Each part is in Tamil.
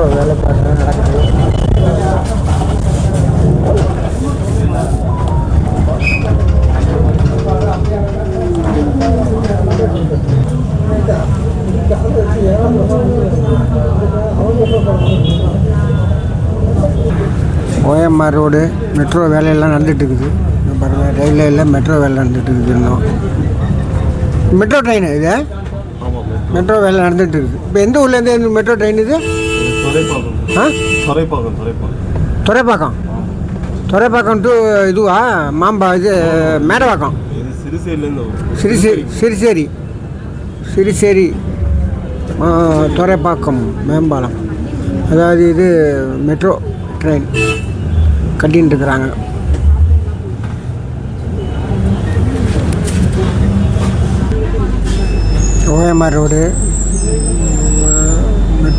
மெட்ரோ வேலைப்பாடு நடக்குது. ஓஎம்ஆர் ரோடு மெட்ரோ வேலையெல்லாம் நடந்துட்டு இருக்குது இங்க பாருங்க ரயில்வேயில் மெட்ரோ வேலை நடந்துட்டு இருக்குது இன்னும். மெட்ரோ ட்ரெயின் இது? மெட்ரோ. வேலை நடந்துட்டு இருக்குது இப்போ எந்த ஊர்லேருந்து மெட்ரோ ட்ரெயின் இது? ஆ? துறைப்பாக்கம் துறைப்பாக்கம் டு இதுவா? மாம்பா இது மேடவாக்கம். சிறுசேரி. சிறுசேரி. சிறுசேரி துறைப்பாக்கம் மேம்பாலம். அதாவது இது மெட்ரோ ட்ரெயின் கட்டின்னு இருக்கிறாங்க. OMR road.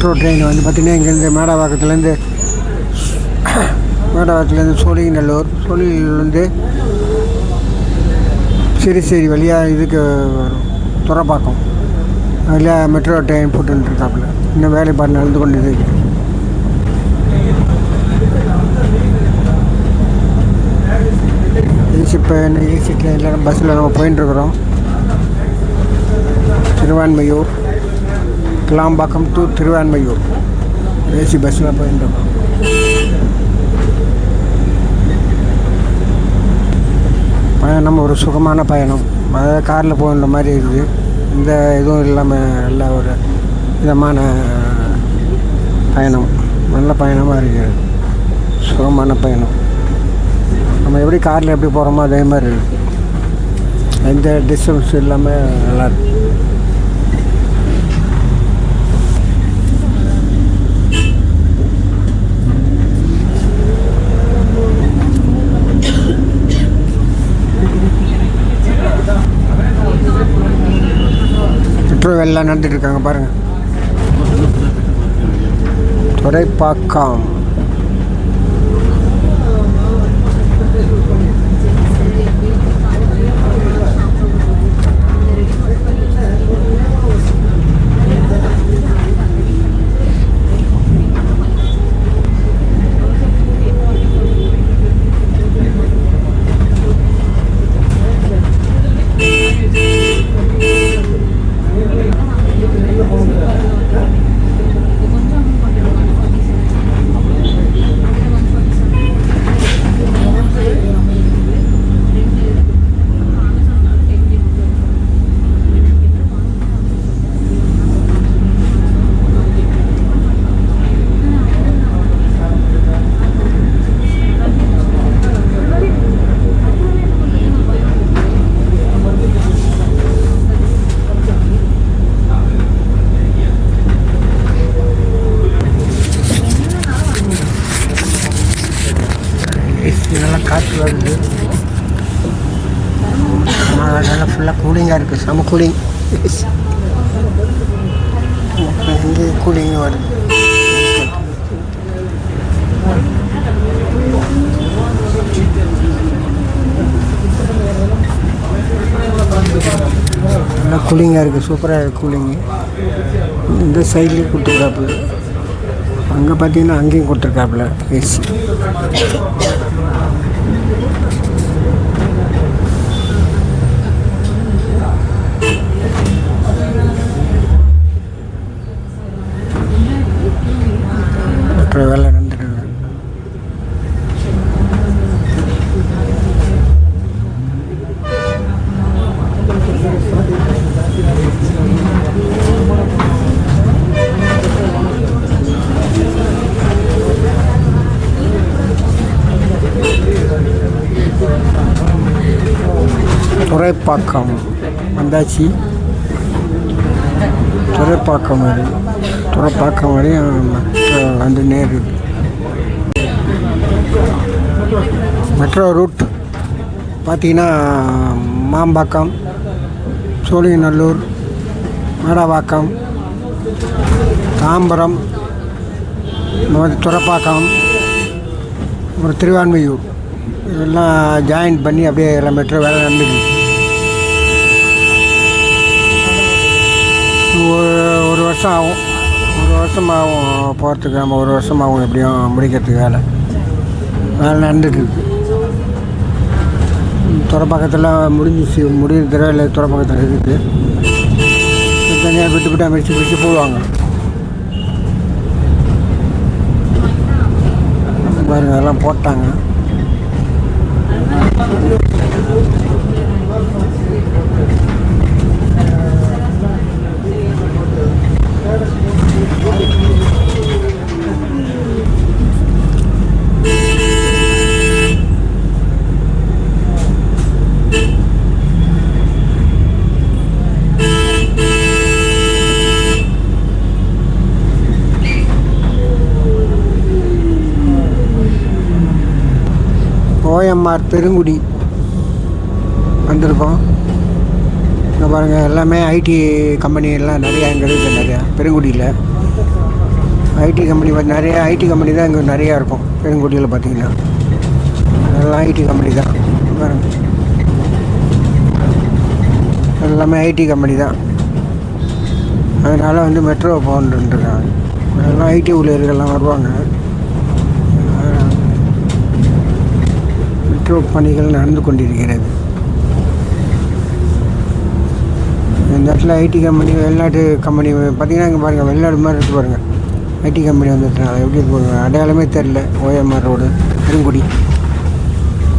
மெட்ரோ ட்ரெயின் வந்து பார்த்திங்கன்னா இங்கேருந்து மேடவாக்கத்துலேருந்து மேடவாக்கத்துலேருந்து சோழிங்கநல்லூர் சோழிங்கநல்லூர்லேருந்து சிறுசேரி வழியாக இதுக்கு வரும். துறப்பாக்கம். அதில் மெட்ரோ ட்ரெயின் போட்டுருக்காப்புல இன்னும் வேலைப்பாடு நடந்து கொண்டு இருக்கு இப்போ என்ன ஏசி ட்ரெயினில் பஸ்ஸில் நம்ம போயின்னு இருக்கிறோம் திருவான்மையூர். கிளாம்பாக்கம் டு திருவான்மையூர். ஏசி பஸ்ஸில் போயின்னு பயணம் ஒரு சுகமான பயணம். அதாவது காரில் போகிற மாதிரி இருக்குது. இந்த இதுவும் இல்லாமல் நல்ல ஒரு விதமான பயணம். நல்ல பயணமாக இருக்குது. சுகமான பயணம். நம்ம எப்படி காரில் எப்படி போகிறோமோ அதே மாதிரி இருக்குது. எந்த டிஸ்டன்ஸ் இல்லாமல் நல்லா எல்லாம் நடந்துட்டு இருக்காங்க பாருங்கள் துறைப்பாக்கம் இதெல்லாம் காற்று வருது. நல்லா ஃபுல்லாக கூலிங்காக இருக்குது செம கூலிங் வந்து கூலிங் வருது. நல்லா கூலிங்காக இருக்குது சூப்பராக இருக்குது கூலிங்கு இந்த சைட்லேயும் கொடுத்துருக்காப்புல அங்கே பார்த்தீங்கன்னா அங்கேயும் கொடுத்துருக்காப்புல ஏசி மற்ற வேலை நடந்துட்டு இருக்கு. துறைப்பாக்கம் வந்தாச்சு. துறைப்பாக்கம் வரை துறைப்பாக்கம் வரையும் வந்து நேர் மெட்ரோ ரூட் பார்த்தீங்கன்னா மாம்பாக்கம் சோழிங்கநல்லூர் மேடவாக்கம் தாம்பரம் இந்த மாதிரி துறைப்பாக்கம் அப்புறம் திருவான்மையூர். இதெல்லாம் ஜாயின் பண்ணி அப்படியே எல்லாம் மெட்ரோ வேலை நடந்துருக்கு ஒரு ஒரு வருஷம் ஆகும் ஒரு வருஷமாகும் போகிறதுக்கு நம்ம ஒரு வருஷமாகும் எப்படியும் முடிக்கிறதுக்கு வேலை. வேலை நடந்துட்டு துறப்பக்கத்தில் முடிஞ்சிச்சு. முடிகிற இல்லை துறப்பக்கத்தில் இருக்குது. தனியாக விட்டு விட்டு மிடிச்சு பிடிச்சி போடுவாங்க. பாருங்க அதெல்லாம் போட்டாங்க. ஓஎம்ஆர் பெருங்குடி வந்திருக்கோம். இங்கே பாருங்கள் எல்லாமே ஐடி கம்பெனி எல்லாம் நிறையா இங்கே இருக்குது நிறையா. பெருங்குடியில். ஐடி கம்பெனி நிறைய ஐடி கம்பெனி தான் இங்கே நிறையா இருக்கும். பெருங்குடியில் பார்த்தீங்கன்னா. எல்லாம் ஐடி கம்பெனி தான். எல்லாமே ஐடி கம்பெனி தான். அதனால் வந்து மெட்ரோ போகணுன்றாங்க அதெல்லாம் ஐடி ஊழியர்கள்லாம் வருவாங்க. மெட்ரோ பணிகள் நடந்து கொண்டிருக்கிறது. இந்த இடத்துல ஐடி கம்பெனி வெளிநாட்டு கம்பெனி பார்த்தீங்கன்னா இங்கே பாருங்கள் வெளிநாடு மாதிரி இருக்கு பாருங்கள் ஐடி கம்பெனி வந்துட்டனால எப்படி இருக்கு அடையாளமே தெரில ஓஎம்ஆர் ரோடு பெருங்குடி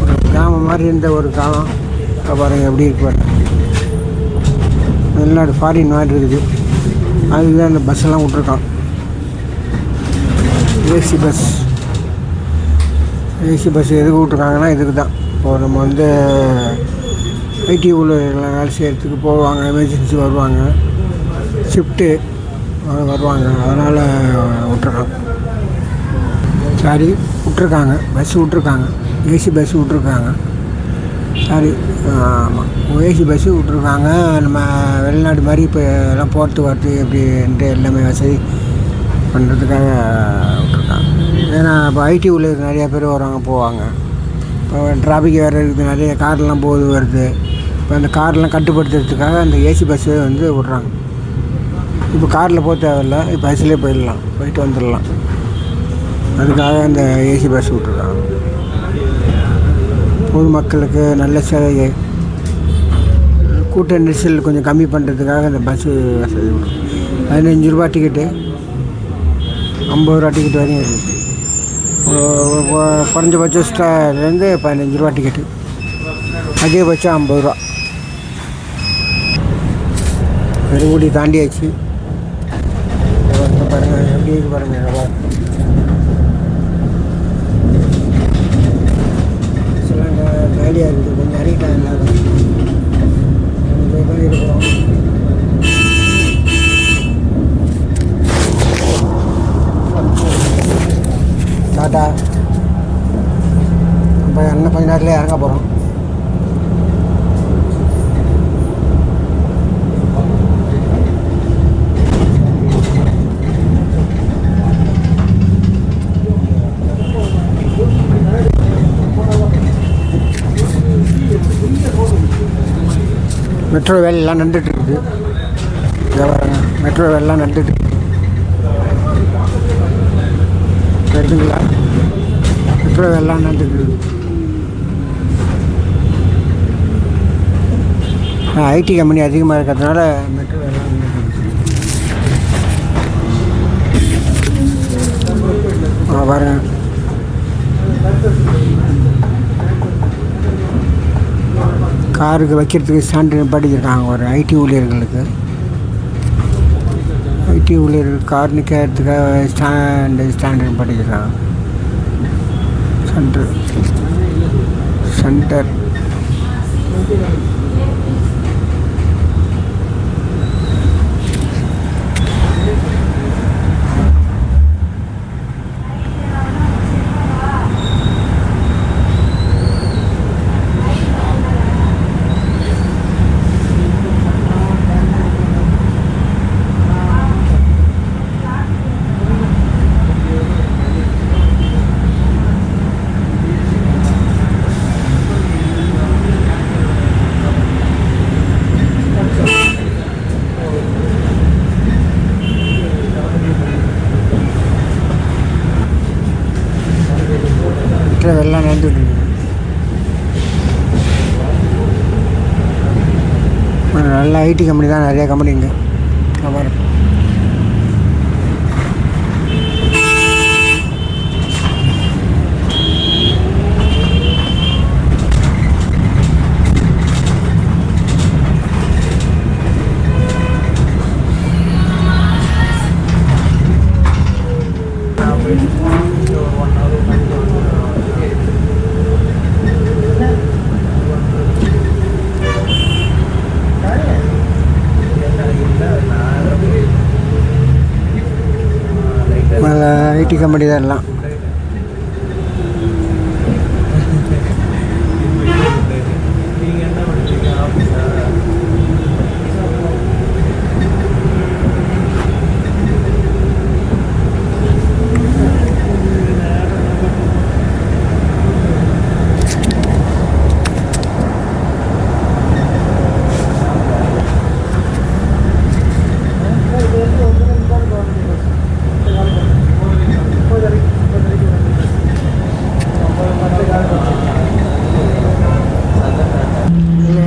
ஒரு கிராமம் மாதிரி இருந்த ஒரு காலம். பாருங்கள் எப்படி இருக்கு வெளிநாடு ஃபாரின் மாதிரி இருக்குது. அதுதான் அந்த பஸ்ஸெல்லாம் விட்ருக்கான் ஏசி பஸ் ஏசி பஸ் எதுக்கு விட்ருக்காங்கன்னா இதுக்கு தான் இப்போ நம்ம வந்து ஐடி ஊழியர்கள் வேலை செய்கிறதுக்கு போவாங்க எமர்ஜென்சி வருவாங்க. ஷிஃப்ட்டு வருவாங்க. அதனால் விட்ருக்காங்க சாரி விட்ருக்காங்க பஸ் விட்ருக்காங்க ஏசி பஸ் விட்ருக்காங்க சாரி ஆமாம் ஏசி பஸ்ஸு விட்ருக்காங்க நம்ம வெளிநாடு மாதிரி இப்போ எல்லாம் போகிறது வரது எப்படின்ட்டு எல்லாமே வசதி பண்ணுறதுக்காக விட்ருக்காங்க ஏன்னா இப்போ ஐடி உள்ள நிறையா பேர் வருவாங்க போவாங்க. இப்போ டிராஃபிக் வேறு இருக்குது நிறைய கார்லாம் போகுது வருது. இப்போ அந்த கார்லாம் கட்டுப்படுத்துறதுக்காக அந்த ஏசி பஸ்ஸு வந்து விட்றாங்க. இப்போ காரில் போக தேவையில்ல இப்போ பஸ்ஸிலே போயிடலாம் போயிட்டு வந்துடலாம். அதுக்காக அந்த ஏசி பஸ் விட்ருக்காங்க பொதுமக்களுக்கு நல்ல சேவை கூட்ட நெரிசல் கொஞ்சம் கம்மி பண்ணுறதுக்காக அந்த பஸ்ஸு வசதி பதினஞ்சு ரூபா டிக்கெட்டு ஐம்பது ரூபா டிக்கெட் வரையும் இருக்குது குறைஞ்சபட்சம் ஸ்டார்லேருந்து பதினஞ்சு ரூபா டிக்கெட்டு அதிகபட்சம் ஐம்பது ரூபா. பெருங்குடி தாண்டியாச்சு. பாருங்கள் பாருங்க இருக்கு நல்லா சில காலியாக இருக்குது கொஞ்சம் அறிவிட்டாங்க எல்லாரும் கொஞ்சம் தான் இருக்கிறோம் டாட்டா இப்போ இன்னும் கொஞ்ச நேரத்தில் இறங்க போகிறோம் மெட்ரோ வேலையெல்லாம் நடந்துட்டு இருக்குது மெட்ரோ வேலைலாம் நடந்துட்டு தெரிஞ்சுங்களா? மெட்ரோ வேலைலாம் நடந்துட்டு ஐடி கம்பெனி அதிகமாக இருக்கிறதுனால மெட்ரோ வேலைலாம் வரேன் இருக்கு. ஆ பாருங்க காருக்கு வைக்கிறதுக்கு ஸ்டாண்டு படிச்சிருக்காங்க. ஒரு ஐடி ஊழியர்களுக்கு. ஐடி ஊழியர்கள் கார் நிற்கிறதுக்காக ஸ்டாண்டு ஸ்டாண்டர்ட் படிச்சிருக்காங்க. சென்டர் சென்டர் ஐடி கம்பெனி தான் நிறையா கம்பெனி இங்கே பாருங்க நல்ல ஐடி கம்பெனி தான் எல்லாம்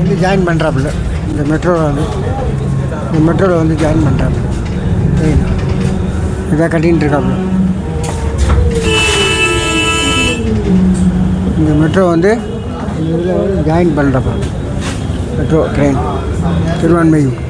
இதில் வந்து ஜாயின் பண்ணுறாப்புல இந்த மெட்ரோவில் வந்து இந்த மெட்ரோவில் வந்து ஜாயின் பண்ணுறாப்புல இதாக கட்டின்னு இருக்காப்புல. இந்த மெட்ரோ வந்து இந்த இதில் வந்து ஜாயின் பண்ணுறப்ப மெட்ரோ ட்ரெயின் திருவான்மையூர்